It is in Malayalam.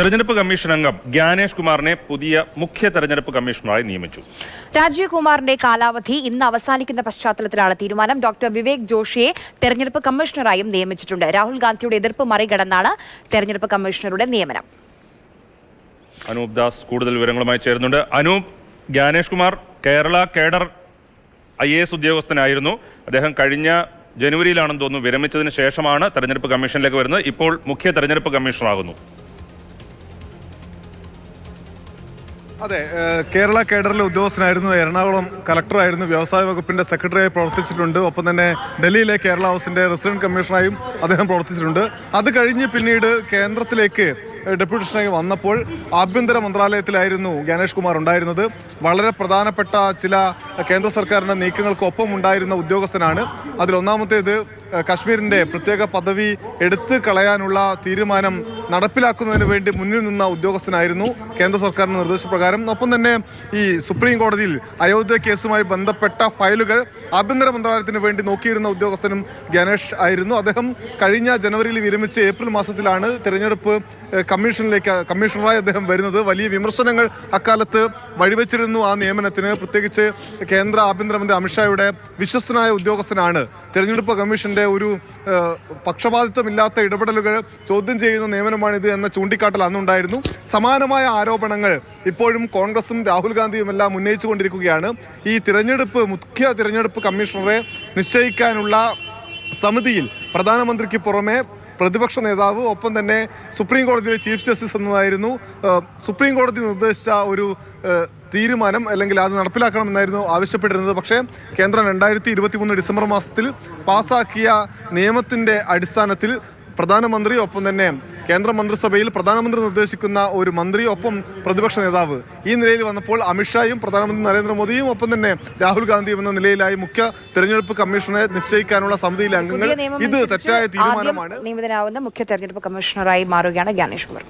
തെരഞ്ഞെടുപ്പ് കമ്മീഷൻ അംഗം ജ്ഞാനേഷ് കുമാറിനെ പുതിയ മുഖ്യ തെരഞ്ഞെടുപ്പ് കമ്മീഷണറായി നിയമിച്ചു. രാജീവ് കുമാറിന്റെ കാലാവധി ഇന്ന് അവസാനിക്കുന്ന പശ്ചാത്തലത്തിലാണ് തീരുമാനം. ഡോക്ടർ വിവേക് ജോഷിയെ തെരഞ്ഞെടുപ്പ് കമ്മീഷണറായും നിയമിച്ചിട്ടുണ്ട്. രാഹുൽ ഗാന്ധിയുടെ എതിർപ്പ് മറികടന്നാണ് തെരഞ്ഞെടുപ്പ് കമ്മീഷണറുടെ നിയമനം. അനൂപ് ദാസ് കൂടുതൽ വിവരങ്ങളുമായി ചേരുന്നുണ്ട്. Anoop Gyanesh Kumar Kerala cadre I A S ഉദ്യോഗസ്ഥനായിരുന്നു. അദ്ദേഹം കഴിഞ്ഞ ജനുവരിയിലാണെന്ന് തോന്നുന്നു വിരമിച്ചതിന് ശേഷമാണ് തെരഞ്ഞെടുപ്പ് കമ്മീഷനിലേക്ക് വരുന്നത്. ഇപ്പോൾ മുഖ്യ തെരഞ്ഞെടുപ്പ് കമ്മീഷണറാകുന്നു. അതെ കേരള കേഡറിലെ ഉദ്യോഗസ്ഥനായിരുന്നു എറണാകുളം കലക്ടറായിരുന്നു വ്യവസായ വകുപ്പിന്റെ സെക്രട്ടറിയായി പ്രവർത്തിച്ചിട്ടുണ്ട്. ഒപ്പം തന്നെ ഡൽഹിയിലെ കേരള ഹൗസിന്റെ റെസിഡന്റ് കമ്മീഷണറായും അദ്ദേഹം പ്രവർത്തിച്ചിട്ടുണ്ട്. അത് കഴിഞ്ഞ് പിന്നീട് കേന്ദ്രത്തിലേക്ക് ഡെപ്യൂട്ടേഷനായി വന്നപ്പോൾ ആഭ്യന്തര മന്ത്രാലയത്തിലായിരുന്നു ഗണേഷ് കുമാർ ഉണ്ടായിരുന്നത്. വളരെ പ്രധാനപ്പെട്ട ചില കേന്ദ്ര സർക്കാരിന്റെ നീക്കങ്ങൾക്കൊപ്പം ഉണ്ടായിരുന്ന ഉദ്യോഗസ്ഥനാണ്. അതിലൊന്നാമത്തേത് കശ്മീരിന്റെ പ്രത്യേക പദവി എടുത്തു കളയാനുള്ള തീരുമാനം നടപ്പിലാക്കുന്നതിന് വേണ്ടി മുന്നിൽ നിന്ന ഉദ്യോഗസ്ഥനായിരുന്നു കേന്ദ്ര സർക്കാരിന്റെ നിർദ്ദേശപ്രകാരം. ഒപ്പം തന്നെ ഈ സുപ്രീം കോടതിയിൽ അയോധ്യ കേസുമായി ബന്ധപ്പെട്ട ഫയലുകൾ ആഭ്യന്തര മന്ത്രാലയത്തിന് വേണ്ടി നോക്കിയിരുന്ന ഉദ്യോഗസ്ഥനും ഗണേഷ് ആയിരുന്നു. അദ്ദേഹം കഴിഞ്ഞ ജനുവരിയിൽ വിരമിച്ച് ഏപ്രിൽ മാസത്തിലാണ് തിരഞ്ഞെടുപ്പ് കമ്മീഷനിലേക്ക് കമ്മീഷണറായി അദ്ദേഹം വരുന്നത്. വലിയ വിമർശനങ്ങൾ അക്കാലത്ത് വഴിവെച്ചിരുന്നു ആ നിയമനത്തിന്. പ്രത്യേകിച്ച് കേന്ദ്ര ആഭ്യന്തരമന്ത്രി അമിത്ഷായുടെ വിശ്വസ്തനായ ഉദ്യോഗസ്ഥനാണ്. തെരഞ്ഞെടുപ്പ് കമ്മീഷന്റെ ഒരു പക്ഷപാതിത്വമില്ലാത്ത ഇടപെടലുകൾ ചോദ്യം ചെയ്യുന്ന നിയമനമാണിത് എന്ന ചൂണ്ടിക്കാട്ടൽ അന്നുണ്ടായിരുന്നു. സമാനമായ ആരോപണങ്ങൾ ഇപ്പോഴും കോൺഗ്രസും രാഹുൽ ഗാന്ധിയും എല്ലാം ഉന്നയിച്ചുകൊണ്ടിരിക്കുകയാണ്. ഈ തിരഞ്ഞെടുപ്പ് മുഖ്യ തിരഞ്ഞെടുപ്പ് കമ്മീഷണറെ നിശ്ചയിക്കാനുള്ള സമിതിയിൽ പ്രധാനമന്ത്രിക്ക് പുറമെ പ്രതിപക്ഷ നേതാവ് ഒപ്പം തന്നെ സുപ്രീം കോടതിയിലെ ചീഫ് ജസ്റ്റിസ് എന്നതായിരുന്നു. സുപ്രീം കോടതി നിർദ്ദേശിച്ച ഒരു തീരുമാനം അല്ലെങ്കിൽ അത് നടപ്പിലാക്കണമെന്നായിരുന്നു ആവശ്യപ്പെട്ടിരുന്നത്. പക്ഷേ കേന്ദ്രം രണ്ടായിരത്തി ഇരുപത്തി മൂന്ന് ഡിസംബർ മാസത്തിൽ പാസാക്കിയ നിയമത്തിന്റെ അടിസ്ഥാനത്തിൽ പ്രധാനമന്ത്രി ഒപ്പം തന്നെ കേന്ദ്ര മന്ത്രിസഭയിൽ പ്രധാനമന്ത്രി നിർദ്ദേശിക്കുന്ന ഒരു മന്ത്രി ഒപ്പം പ്രതിപക്ഷ നേതാവ്. ഈ നിലയിൽ വന്നപ്പോൾ അമിത്ഷായും പ്രധാനമന്ത്രി നരേന്ദ്രമോദിയും ഒപ്പം തന്നെ രാഹുൽ ഗാന്ധിയും എന്ന നിലയിലായി മുഖ്യ തെരഞ്ഞെടുപ്പ് കമ്മീഷനെ നിശ്ചയിക്കാനുള്ള സമിതിയിലെ അംഗങ്ങൾ. ഇത് തെറ്റായ തീരുമാനമാണ്. നിയമിതനാവുന്ന മുഖ്യ തെരഞ്ഞെടുപ്പ് കമ്മീഷണറായി മാറുകയാണ് ജ്ഞാനേശ്വർ കുമാർ.